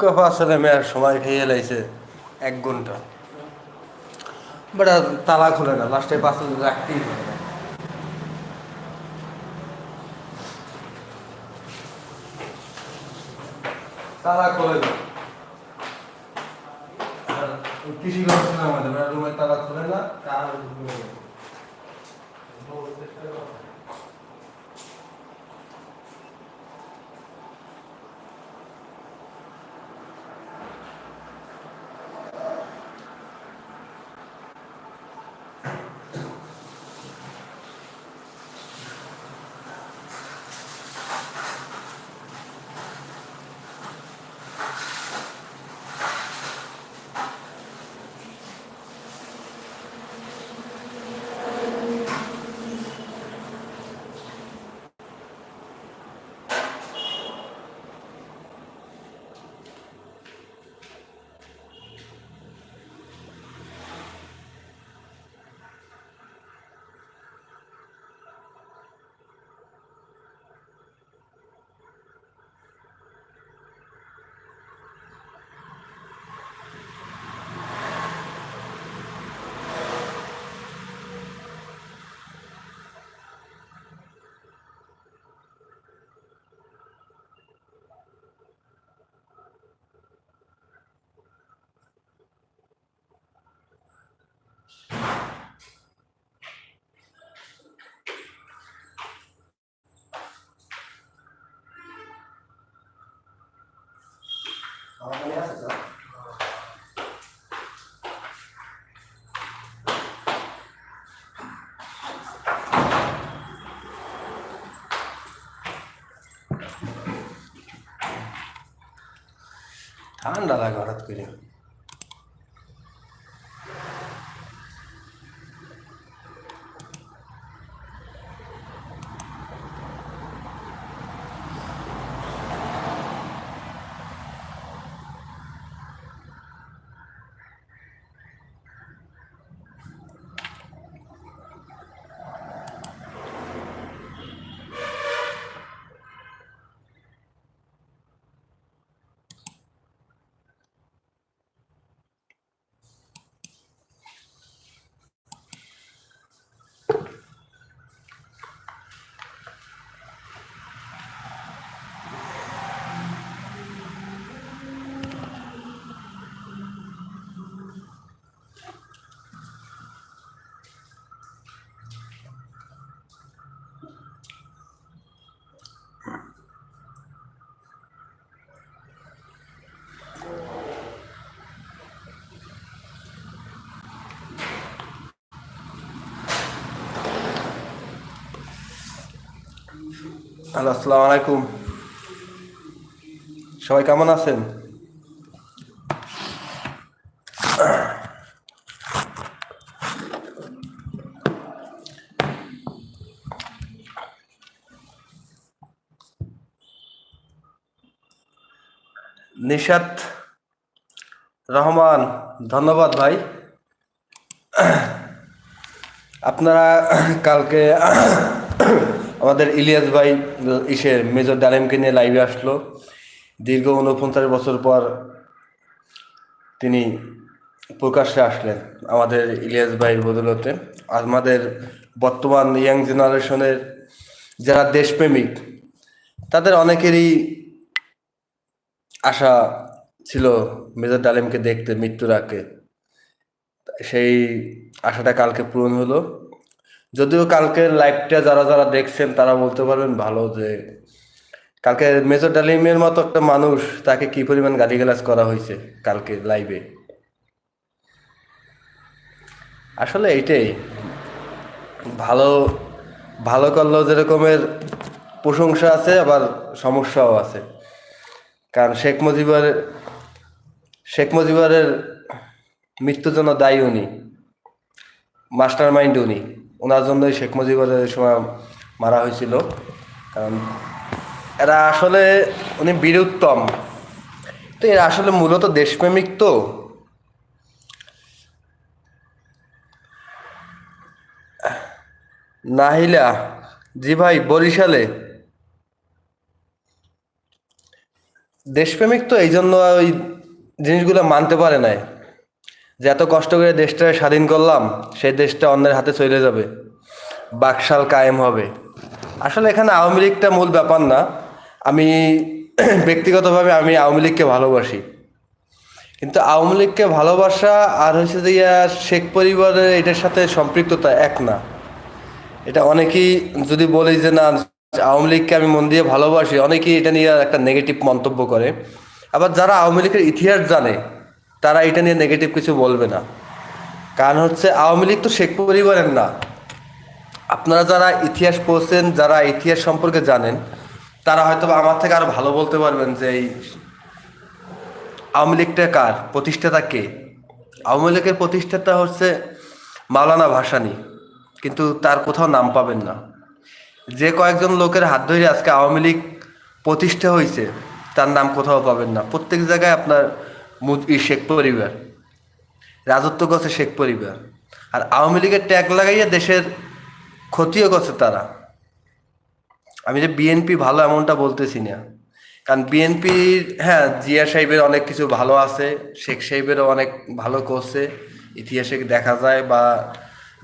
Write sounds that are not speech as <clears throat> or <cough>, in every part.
কফা মেয়ের সময় খেয়ে লাইছে এক ঘণ্টা। বেটা তালা খুলে না লাস্টে পাশে রাখতেই হবে। তালা খুলে না। আর কৃষি গবেষণা আমাদের রুমের তালা খুলে না তালা ঠান্ডা লাগে হঠাৎ করে হ্যালো আসসালামু আলাইকুম। সবাই কেমন আছেন? নিশাত রহমান ধন্যবাদ ভাই। আপনারা কালকে আমাদের ইলিয়াস ভাই, ইসের মেজর ডালেমকে নিয়ে লাইভে আসলো। দীর্ঘ উনপঞ্চাশ বছর পর তিনি প্রকাশ্যে আসলেন আমাদের ইলিয়াস ভাইয়ের বদলতে। আমাদের বর্তমান ইয়াং জেনারেশনের যারা দেশপ্রেমিক, তাদের অনেকেরই আশা ছিল মেজর ডালিমকে দেখতে মৃত্যুর আগে। সেই আশাটা কালকে পূরণ হলো। যদিও কালকের লাইভটা যারা যারা দেখছেন, তারা বলতে পারবেন ভালো যে কালকে মেজর ডালিমের মতো একটা মানুষ, তাকে কি পরিমাণ গালিগালাজ করা হয়েছে কালকে লাইভে আসলে এইটাই। ভালো ভালো করলেও যেরকমের প্রশংসা আছে, আবার সমস্যাও আছে। কারণ শেখ মুজিবের শেখ মুজিবের মৃত্যুর জন্য দায়ী উনি মাস্টার মাইন্ড উনি। ওনার জন্যই শেখ মুজিবের সময় মারা হয়েছিল। কারণ এরা আসলে, উনি বীরুত্তম। তো এরা আসলে মূলত দেশপ্রেমিক তো। নাহিলা, জি ভাই, বরিশালে। দেশপ্রেমিক তো এই জন্য ওই জিনিসগুলো মানতে পারে নাই। যে এত কষ্ট করে দেশটা স্বাধীন করলাম, সেই দেশটা অন্যের হাতে চলে যাবে। বাকশাল কায়েম হবে। আসলে এখানে আওয়ামী লীগটা মূল ব্যাপার না। আমি <clears throat> ব্যক্তিগতভাবে আমি আওয়ামী লীগকে ভালোবাসি। কিন্তু আওয়ামী লীগকে ভালোবাসা আর হচ্ছে যে শেখ পরিবারের এটার সাথে সম্পৃক্ততা এক না। এটা অনেকেই যদি বলি যে, না, আওয়ামী লীগকে আমি মন দিয়ে ভালোবাসি, অনেকেই এটা নিয়ে একটা নেগেটিভ মন্তব্য করে। আবার যারা আওয়ামী লীগের ইতিহাস জানে তারা এটা নিয়ে নেগেটিভ কিছু বলবে না। কারণ হচ্ছে আওয়ামী লীগ তো শেখ পরিবারের না। আপনারা যারা ইতিহাস পড়ছেন, যারা ইতিহাস সম্পর্কে জানেন, তারা হয়তো আমার থেকে আরও ভালো বলতে পারবেন যে এই আওয়ামী লীগটা কার? প্রতিষ্ঠাতা কে? আওয়ামী লীগের প্রতিষ্ঠাতা হচ্ছে মাওলানা ভাসানি। কিন্তু তার কোথাও নাম পাবেন না। যে কয়েকজন লোকের হাত ধরে আজকে আওয়ামী লীগ প্রতিষ্ঠা হয়েছে তার নাম কোথাও পাবেন না। প্রত্যেক জায়গায় আপনার শেখ পরিবার। রাজত্ব করছে শেখ পরিবার। আর আওয়ামী লীগের ট্যাগ লাগাইয়া দেশের ক্ষতিও করছে তারা। আমি যে বিএনপি ভালো এমনটা বলতেছি না। কারণ বিএনপির হ্যাঁ জিয়া সাহেবের অনেক কিছু ভালো আছে, শেখ সাহেবেরও অনেক ভালো করছে। ইতিহাসে দেখা যায় বা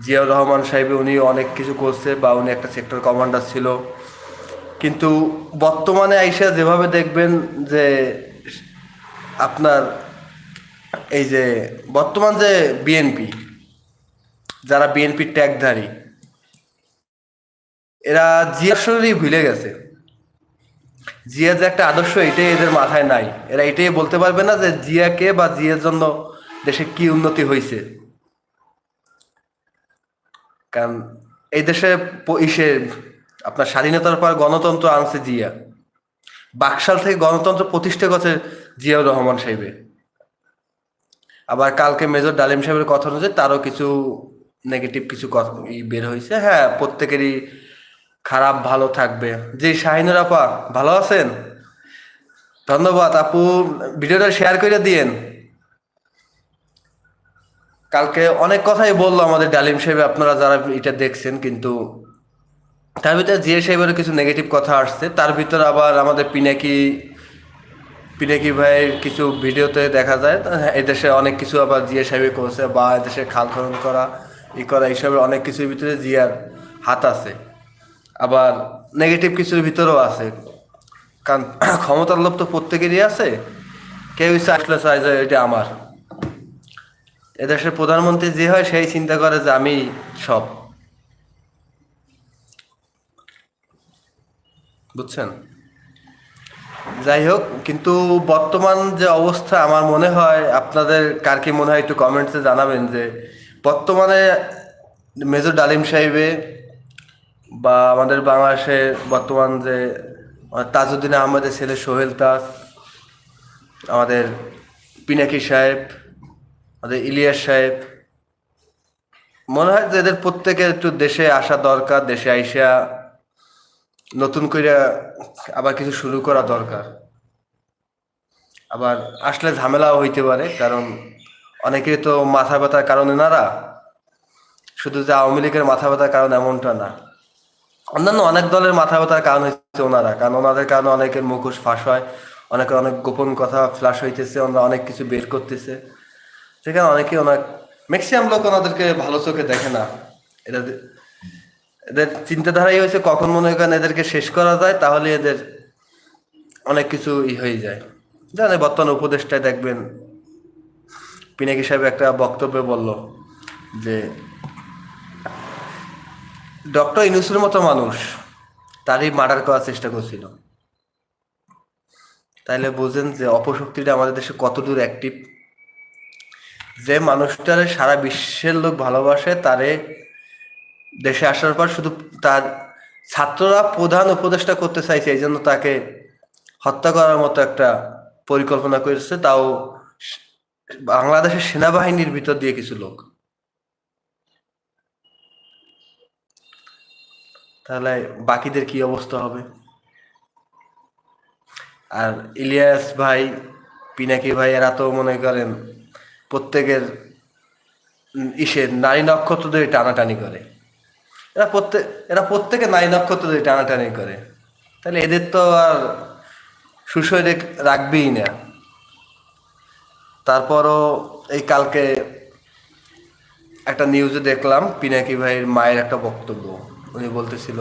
জিয়াউর রহমান সাহেব উনি অনেক কিছু করছে বা উনি একটা সেক্টর কমান্ডার ছিল। কিন্তু বর্তমানে আইসা যেভাবে দেখবেন যে আপনার এই যে বর্তমান যে বিএনপি যারা বিএনপির ট্যাগধারী এরা জিয়ার শরীরই ভুলে গেছে। জিয়া যে একটা আদর্শ, এটাই এদের মাথায় নাই। এরা এটাই বলতে পারবে না যে জিয়াকে বা জিয়ার জন্য দেশে কি উন্নতি হয়েছে। কারণ এই দেশে ইসে আপনার স্বাধীনতার পর গণতন্ত্র আনছে জিয়া। বাকশাল থেকে গণতন্ত্র প্রতিষ্ঠা করছে জিয়াউর রহমান সাহেবের। আবার কালকে মেজর ডালিম সাহেবের কথা অনুযায়ী তারও কিছু নেগেটিভ কিছু কথা- বের হয়েছে। হ্যাঁ প্রত্যেকেরই খারাপ ভালো থাকবে। জি, শাহিনুর আপা, ভালো আছেন? ধন্যবাদ, আপু। ভিডিওটা শেয়ার করে দিয়েন। কালকে অনেক কথাই বলল আমাদের ডালিম সাহেব, আপনারা যারা এটা দেখছেন, কিন্তু তার ভিতরে জিয়া সাহেবেরও কিছু নেগেটিভ কথা আসছে। তার ভিতরে আবার আমাদের পিনাকি পিনাকি ভাইয়ের কিছু ভিডিওতে দেখা যায় হ্যাঁ, এদেশে অনেক কিছু আবার জিয়া সাহেব করছে বা এদেশে খাল খনন করা ই করা এইসবের অনেক কিছুর ভিতরে জিয়ার হাত আছে। আবার নেগেটিভ কিছুর ভিতরেও আছে। কারণ <coughs> ক্ষমতার লোভ তো প্রত্যেকেরই আছে কেউ আসলে চায় যে এটা আমার। এদেশের প্রধানমন্ত্রী যে হয় সেই চিন্তা করে যে আমি সব। বুঝছেন? যাই হোক, কিন্তু বর্তমান যে অবস্থা আমার মনে হয়, আপনাদের কার কি মনে হয় একটু কমেন্টসে জানাবেন যে, বর্তমানে মেজর ডালিম সাহেবে বা আমাদের বাংলাদেশে বর্তমান যে তাজউদ্দিন আহমেদের ছেলে সোহেল তাজ আমাদের পিনাকি সাহেব, আমাদের ইলিয়াস সাহেব, মনে হয় যে এদের প্রত্যেকের একটু দেশে আসা দরকার, দেশে আইসা নতুন করে আবার কিছু শুরু করা দরকার। আবার আসলে ঝামেলাও হইতে পারে, কারণ অনেকেই তো মাথা ব্যথার কারণ এনারা শুধু যে আওয়ামী লীগের মাথা ব্যথার কারণ এমনটা না। অন্যান্য অনেক দলের মাথা ব্যথার কারণ হচ্ছে ওনারা, কারণ ওনাদের কারণে অনেকের মুখোশ ফাঁস হয় অনেকে অনেক গোপন কথা ফ্লাশ হইতেছে, ওনারা অনেক কিছু বের করতেছে। সেখানে অনেকে ওনার ম্যাক্সিমাম লোক ওনাদেরকে ভালো চোখে দেখে না। এটা এদের চিন্তাধারাই হয়েছে কখন মনে করেন এদেরকে শেষ করা যায়, তাহলে এদের অনেক কিছু ই হয়ে যায়। জানে, বর্তমান উপদেশটায় দেখবেন, পিনাকি সাহেব একটা বক্তব্যে বলল যে, ডক্টর ইনুসের মতো মানুষ, তারই মার্ডার করার চেষ্টা করছিল। তাইলে বুঝেন যে অপশক্তিটা আমাদের দেশে কতদূর অ্যাক্টিভ যে মানুষটারে সারা বিশ্বের লোক ভালোবাসে, তারে দেশে আসার পর শুধু তার ছাত্ররা প্রধান উপদেষ্টা করতে চাইছে, এই জন্য তাকে হত্যা করার মতো একটা পরিকল্পনা করেছে। তাও বাংলাদেশের সেনাবাহিনীর ভিতর দিয়ে কিছু লোক। তাহলে বাকিদের কি অবস্থা হবে? আর ইলিয়াস ভাই, পিনাকি ভাই, এরা তো মনে করেন প্রত্যেকের ইসে নারী নক্ষত্রদের টানাটানি করে। এরা প্রত্যেক, এরা প্রত্যেকে নারী নক্ষত্রদের টানাটানি করে। তাহলে এদের তো আর সুশৈরে রাখবেই না। তারপরও এই কালকে একটা নিউজে দেখলাম পিনাকি ভাইয়ের মায়ের একটা বক্তব্য। উনি বলতেছিল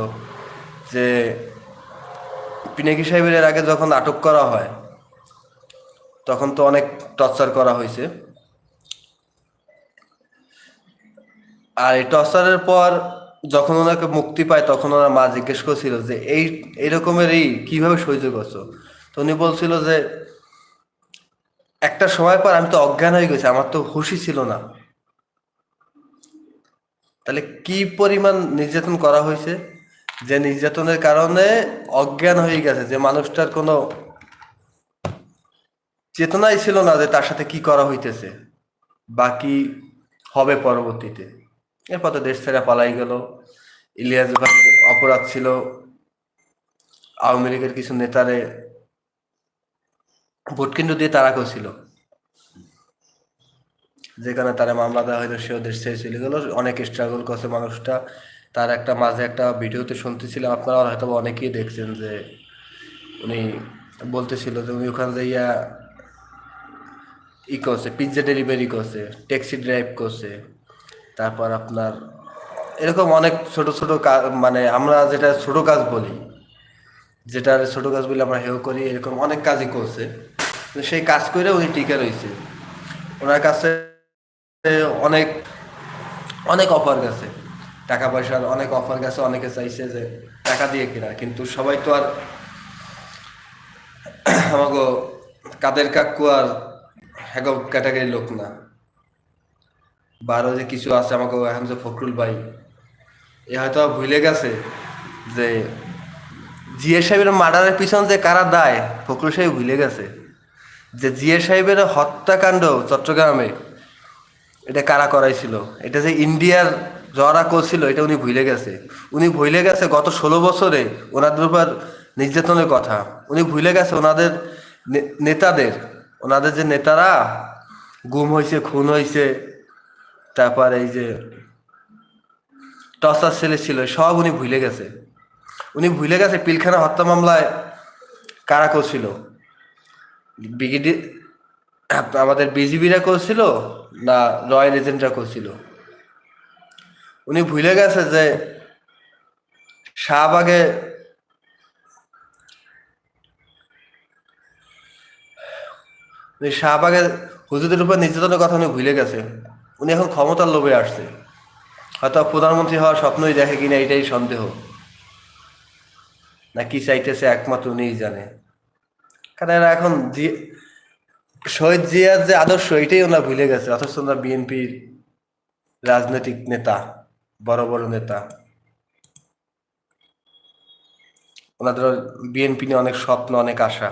যে, পিনাকি সাহেবের এর আগে যখন আটক করা হয়, তখন তো অনেক টর্চার করা হয়েছে। আর এই টর্চারের পর যখন ওনাকে মুক্তি পায়, তখন ওনার মা জিজ্ঞেস করছিল যে, এই এইরকমের এই কীভাবে সহ্য করছ? তো উনি বলছিল যে, একটা সময় পর আমি তো অজ্ঞান হয়ে গেছি, আমার তো হুশই ছিল না। তাহলে কি পরিমাণ নির্যাতন করা হয়েছে? যে নির্যাতনের কারণে অজ্ঞান হয়ে গেছে, যে মানুষটার কোনো চেতনাই ছিল না যে তার সাথে কি করা হইতেছে, বাকি হবে পরবর্তীতে। এরপর তো দেশ ছেড়ে পালাই গেল। ইলিয়াস ভাই অপরাধ ছিল। আওয়ামী লীগের কিছু নেতারে ভোট কেন্দ্র দিয়ে তারা করছিল যেখানে তারা মামলা দেওয়া হয়তো সেও দেশ ছেড়ে চলে গেল। অনেক স্ট্রাগল করছে মানুষটা। তার একটা মাঝে একটা ভিডিওতে শুনতেছিলাম, আপনারা হয়তো অনেকেই দেখছেন যে উনি বলতেছিল যে উনি ওখানে যাইয়া ই করছে পিৎজা ডেলিভারি করছে ট্যাক্সি ড্রাইভ করছে। তারপর আপনার এরকম অনেক ছোট ছোট কাজ মানে আমরা যেটা ছোট কাজ বলি যেটা ছোট কাজ বলে আমরা হেও করি, এরকম অনেক কাজই করছে। সেই কাজ করে উনি টিকে রয়েছে। ওনার কাছে অনেক অনেক অফার গেছে। টাকা পয়সার অনেক অফার গেছে, অনেকে চাইছে যে টাকা দিয়ে কেনা কিন্তু সবাই তো আর আমাকে কাদের কাকু আর হ্যাগো ক্যাটাগরির লোক না। বা আরও যে কিছু আছে আমাকে এখন যে ফখরুল ভাই, এ হয়তো ভুলে গেছে যে জিএ সাহেবের মার্ডারের পিছন যে কারা দায়, ফখরুল সাহেব ভুলে গেছে। যে জিএ সাহেবের হত্যাকাণ্ড চট্টগ্রামে, এটা কারা করাইছিল? এটা যে ইন্ডিয়ার যারা করছিল এটা উনি ভুলে গেছে। উনি ভুলে গেছে গত ষোলো বছরে ওনাদের উপর নির্যাতনের কথা। উনি ভুলে গেছে ওনাদের নেতাদের। ওনাদের যে নেতারা, গুম হয়েছে খুন হয়েছে তারপর এই যে টসার ছেলে ছিল, সব উনি ভুলে গেছে। উনি ভুলে গেছে পিলখানা হত্যা মামলায় কারা করছিল? বিগিডি, আমাদের বিজিবিরা করছিল না রয়্যাল এজেন্টরা করছিল? উনি ভুলে গেছে যে শাহবাগে উনি শাহবাগে হুজুরদের উপর নির্যাতনের কথা উনি ভুলে গেছে। উনি এখন ক্ষমতার লোভে আসছে। হয়তো প্রধানমন্ত্রী হওয়ার স্বপ্নই দেখে কিনা এটাই সন্দেহ। না কি চাইতেছে একমাত্র উনিই জানে। কারণ এরা এখন জি শহীদ জিয়ার যে আদর্শ, এটাই ওনারা ভুলে গেছে। অথচ ওনারা বিএনপির রাজনৈতিক নেতা, বড় বড় নেতা। ওনাদের বিএনপি নিয়ে অনেক স্বপ্ন, অনেক আশা।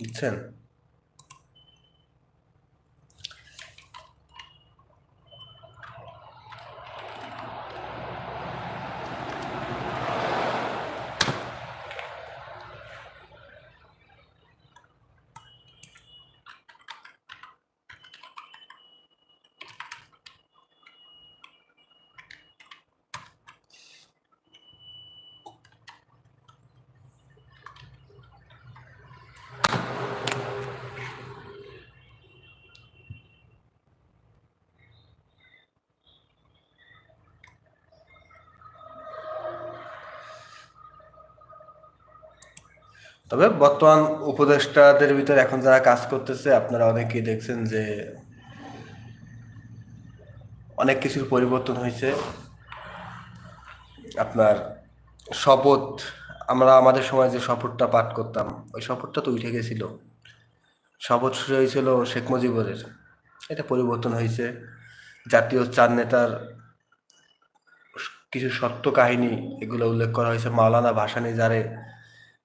বুঝছেন? তবে বর্তমান উপদেষ্টাদের ভিতরে এখন যারা কাজ করতেছে, আপনারা অনেকেই দেখছেন যে অনেক কিছুর পরিবর্তন হয়েছে। আপনার শপথ, আমরা আমাদের সময় যে শপথটা পাঠ করতাম, ওই শপথটা তো উঠে গেছিল। শপথ শুরু হয়েছিল শেখ মুজিবুরের। এটা পরিবর্তন হয়েছে। জাতীয় চার নেতার কিছু সত্য কাহিনী, এগুলো উল্লেখ করা হয়েছে। মাওলানা ভাসানি যারে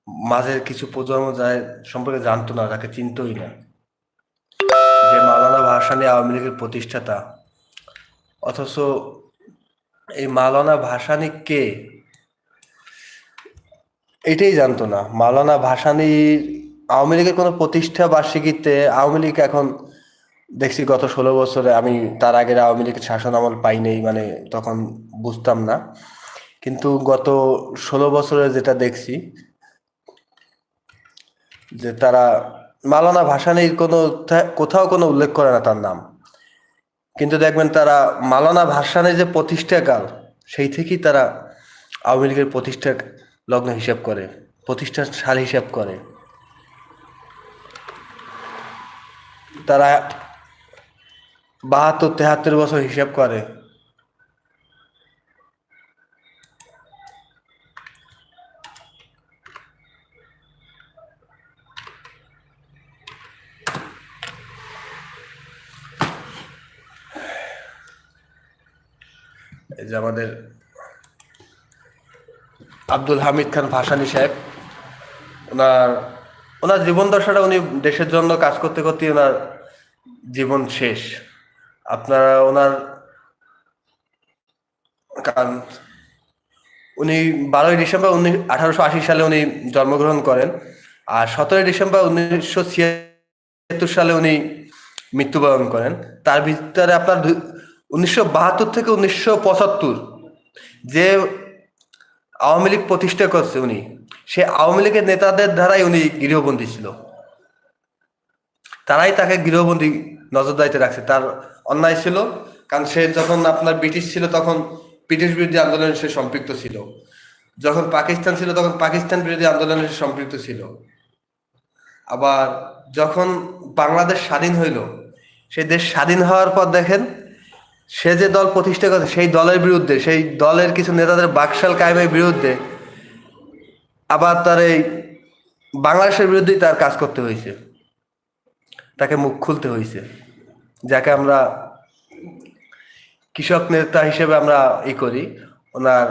মাঝের কিছু প্রজন্ম যায় সম্পর্কে জানতো না, তাকে চিনতই না। যে মাওলানা ভাসানী আওয়ামী লীগের প্রতিষ্ঠাতা, অথচ এই মালানা ভাসানী কে? এটাই জানতো না। মাওলানা ভাসানী আওয়ামী লীগের কোনো প্রতিষ্ঠা বার্ষিকীতে, আওয়ামী লীগ এখন দেখছি গত ষোলো বছরে আমি তার আগের আওয়ামী লীগের শাসন আমল পাই নেই মানে তখন বুঝতাম না। কিন্তু গত ষোলো বছরে যেটা দেখছি যে তারা মালানা ভাসানির কোনো কোথাও কোনো উল্লেখ করে না তার নাম। কিন্তু দেখবেন তারা মালানা ভাসানের যে প্রতিষ্ঠাকাল, সেই থেকেই তারা আওয়ামী লীগের প্রতিষ্ঠা লগ্ন হিসাব করে, প্রতিষ্ঠার সাল হিসাব করে। তারা বাহাত্তর তেহাত্তর বছর হিসাব করে। এই যে আমাদের আব্দুল হামিদ খান ভাসানী সাহেব, ওনার ওনার জীবন দশাটা উনি দেশের জন্য কাজ করতে করতে ওনার জীবন শেষ। আপনারা ওনার কারণ উনি বারোই ডিসেম্বর উনিশ আঠারোশো আশি সালে উনি জন্মগ্রহণ করেন আর সতেরোই ডিসেম্বর উনিশশো ছিয়াত্তর সালে উনি মৃত্যুবরণ করেন। তার ভিতরে আপনার উনিশশো বাহাত্তর থেকে উনিশশো পঁচাত্তর যে আওয়ামী লীগ প্রতিষ্ঠা করছে উনি সে আওয়ামী লীগের নেতাদের দ্বারাই উনি গৃহবন্দী ছিল। তারাই তাকে গৃহবন্দী নজরদারিতে রাখছে। তার অন্যায় ছিল, কারণ সে যখন আপনার ব্রিটিশ ছিল তখন ব্রিটিশ বিরোধী আন্দোলনে সে সম্পৃক্ত ছিল। যখন পাকিস্তান ছিল তখন পাকিস্তান বিরোধী আন্দোলনে সে সম্পৃক্ত ছিল। আবার যখন বাংলাদেশ স্বাধীন হইল, সেই দেশ স্বাধীন হওয়ার পর দেখেন সে যে দল প্রতিষ্ঠা করে সেই দলের বিরুদ্ধে, সেই দলের কিছু নেতাদের বাকশাল কায়েমের বিরুদ্ধে আবার তার এই বাংলাদেশের বিরুদ্ধেই তার কাজ করতে হয়েছে। তাকে মুখ খুলতে হয়েছে। যাকে আমরা কৃষক নেতা হিসেবে আমরা ই করি। ওনার,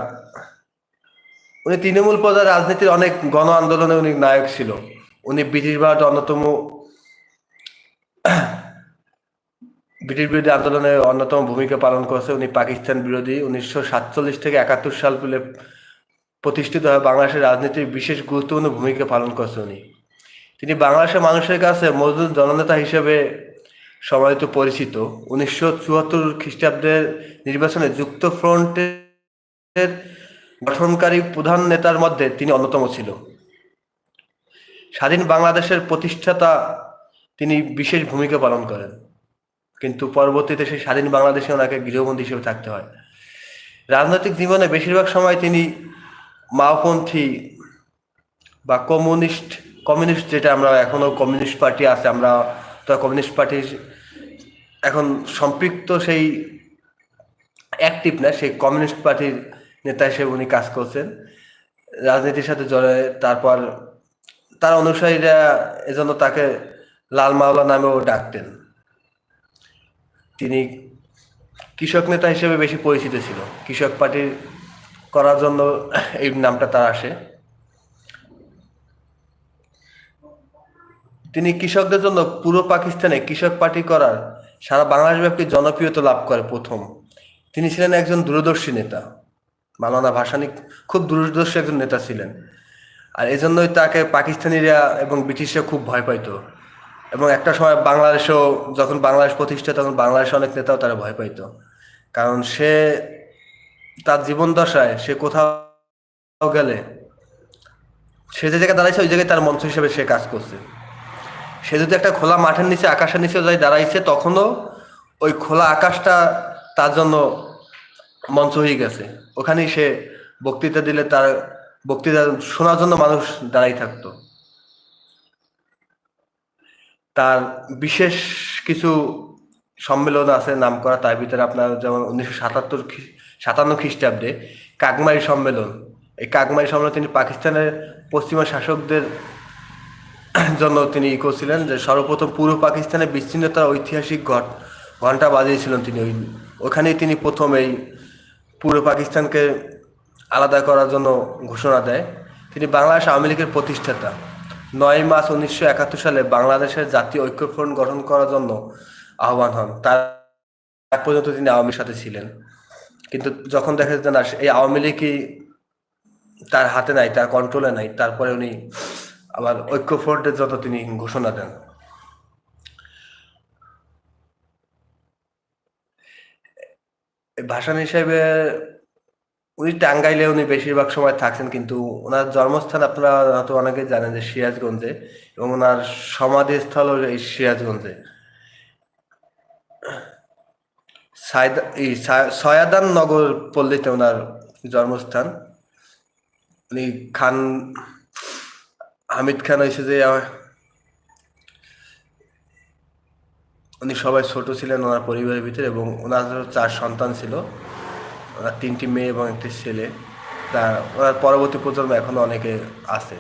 উনি তৃণমূল পর্যায়ে রাজনীতির অনেক গণ আন্দোলনে উনি নায়ক ছিল। উনি ব্রিটিশ ভারতের অন্যতম ব্রিটিশ বিরোধী আন্দোলনে অন্যতম ভূমিকা পালন করেছে উনি পাকিস্তান বিরোধী উনিশশো সাতচল্লিশ থেকে একাত্তর সাল পেলে প্রতিষ্ঠিত হয় বাংলাদেশের রাজনীতির বিশেষ গুরুত্বপূর্ণ ভূমিকা পালন করেছে উনি। তিনি বাংলাদেশের মানুষের কাছে মজদুর জননেতা হিসেবে সমাহিত পরিচিত। উনিশশো চুয়াত্তর খ্রিস্টাব্দের নির্বাচনে যুক্ত ফ্রন্টের গঠনকারী প্রধান নেতার মধ্যে তিনি অন্যতম ছিল। স্বাধীন বাংলাদেশের প্রতিষ্ঠাতা তিনি বিশেষ ভূমিকা পালন করেন। কিন্তু পরবর্তীতে সেই স্বাধীন বাংলাদেশে ওনাকে গৃহবন্দী হিসেবে থাকতে হয়। রাজনৈতিক জীবনে বেশিরভাগ সময় তিনি মাওপন্থী বা কমিউনিস্ট কমিউনিস্ট যেটা আমরা এখনও কমিউনিস্ট পার্টি আছে, আমরা তো কমিউনিস্ট পার্টির এখন সম্পৃক্ত সেই অ্যাক্টিভ না, সেই কমিউনিস্ট পার্টির নেতা হিসেবে উনি কাজ করছেন। রাজনীতির সাথে জড়ে, তারপর তার অনুসারীরা এজন্য তাকে লাল মাওলা নামেও ডাকতেন। তিনি কৃষক নেতা হিসেবে বেশি পরিচিত ছিল। কৃষক পার্টির করার জন্য এই নামটা তার আসে। তিনি কৃষকদের জন্য পুরো পাকিস্তানে কৃষক পার্টি করার সারা বাংলাদেশ ব্যাপী জনপ্রিয়তা লাভ করে প্রথম। তিনি ছিলেন একজন দূরদর্শী নেতা। মালানা ভাসানী খুব দূরদর্শী একজন নেতা ছিলেন। আর এজন্যই তাকে পাকিস্তানিরা এবং ব্রিটিশরা খুব ভয় পাইতো। এবং একটা সময় বাংলাদেশেও যখন বাংলাদেশ প্রতিষ্ঠা তখন বাংলাদেশে অনেক নেতাও তারা ভয় পাইতো। কারণ সে তার জীবন দশায় সে কোথাও গেলে, সে যে জায়গায় দাঁড়াইছে, ওই জায়গায় তার মঞ্চ হিসেবে সে কাজ করছে। সে যদি একটা খোলা মাঠের নিচে, আকাশের নিচে যাই দাঁড়াইছে, তখনও ওই খোলা আকাশটা তার জন্য মঞ্চ হয়ে গেছে। ওখানেই সে বক্তৃতা দিলে তার, বক্তৃতা শোনার জন্য মানুষ দাঁড়াই থাকতো। তার বিশেষ কিছু সম্মেলন আছে, নাম করা, তার ভিতরে আপনার যেমন উনিশশো সাতাত্তর সাতান্ন খ্রিস্টাব্দে কাকমারি সম্মেলন। এই কাকমারি সম্মেলন তিনি পাকিস্তানের পশ্চিমা শাসকদের জন্য তিনি ই করছিলেন যে সর্বপ্রথম পূর্ব পাকিস্তানে বিচ্ছিন্নতার ঐতিহাসিক ঘট ঘণ্টা বাজিয়েছিলেন তিনি ওই, ওখানেই তিনি প্রথম এই পূর্ব পাকিস্তানকে আলাদা করার জন্য ঘোষণা দেয়। তিনি বাংলাদেশ আওয়ামী লীগের প্রতিষ্ঠাতা। নয় মার্চ উনিশশো একাত্তর সালে বাংলাদেশের জাতীয় ঐক্যফ্রন্ট গঠন করার জন্য আহ্বান হন। তার আগ পর্যন্ত তিনি আওয়ামীর সাথে ছিলেন। কিন্তু যখন দেখা যেত না, এই আওয়ামী লীগই তার হাতে নাই, তার কন্ট্রোলে নাই, তারপরে উনি আবার ঐক্যফ্রন্টের যত তিনি ঘোষণা দেন। ভাষণ হিসেবে উনি টাঙ্গাইলে উনি বেশিরভাগ সময় থাকছেন, কিন্তু ওনার জন্মস্থান আপনারা হয়তো অনেকে জানেন যে সিরাজগঞ্জে এবং ওনার সমাধিস্থল এই সিরাজগঞ্জে। সয়াদান নগর পল্লীতে ওনার জন্মস্থান। উনি খান, হামিদ খান হয়েছে যে উনি সবাই ছোট ছিলেন ওনার পরিবারের ভিতরে এবং ওনার চার সন্তান ছিল। ওনার তিনটি মেয়ে এবং একটি ছেলে। তা ওনার পরবর্তী প্রজন্ম এখনও অনেকে আছে।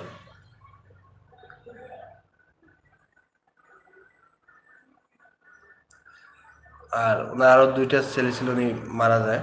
আর ওনার আরও দুইটা ছেলে ছিল, উনি মারা যায়।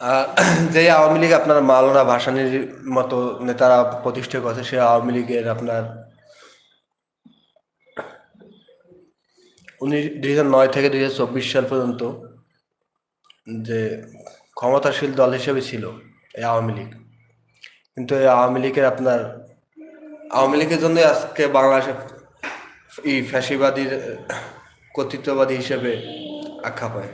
<clears throat> যে আওয়ামী লীগ আপনার মাওলানা ভাসানির মতো নেতারা প্রতিষ্ঠা করেছে, সে আওয়ামী লীগের আপনার উনি দুই হাজার নয় থেকে দুই হাজার চব্বিশ সাল পর্যন্ত যে ক্ষমতাশীল দল হিসেবে ছিল এই আওয়ামী লীগ। কিন্তু এই আওয়ামী লীগের আপনার, আওয়ামী লীগের জন্যই আজকে বাংলাদেশে এই ফ্যাসিবাদীর, কর্তৃত্ববাদী হিসেবে আখ্যা পায়।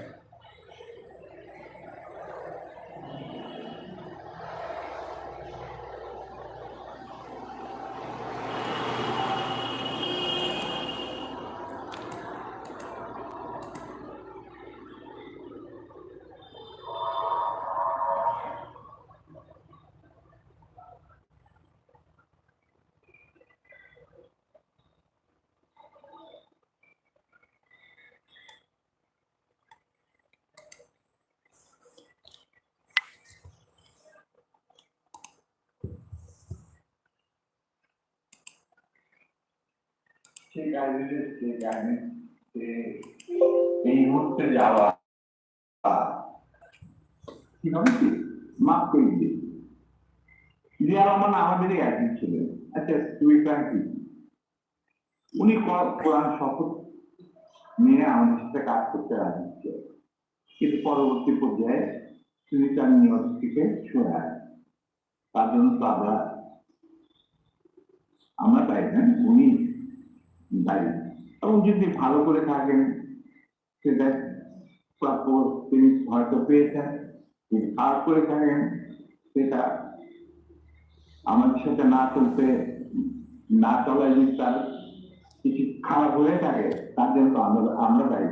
ঠিক এই মুহূর্তে যাওয়া কি হবে কি করে দিই জিয়া রহমান আমাদেরই একদিন ছিলেন আচ্ছা তুই কি উনি কোরআন শপথ নিয়ে আমাদের সাথে কাজ করতে রাজি ছিলেন কিন্তু পরবর্তী পর্যায়ে তিনি তার নিয়ত থেকে সরে আসেন তার জন্য তো আমরা আমরা দায়ী না উনি দায়ী এবং যদি ভালো করে থাকেন, সেটা প্রাপ্য তিনি হয়তো পেয়েছেন যদি খারাপ করে থাকেন, সেটা আমাদের সাথে না চলতে, না চলায় যদি তার কিছু খারাপ হয়ে থাকে, তার জন্য আমরা আমরা দায়ী।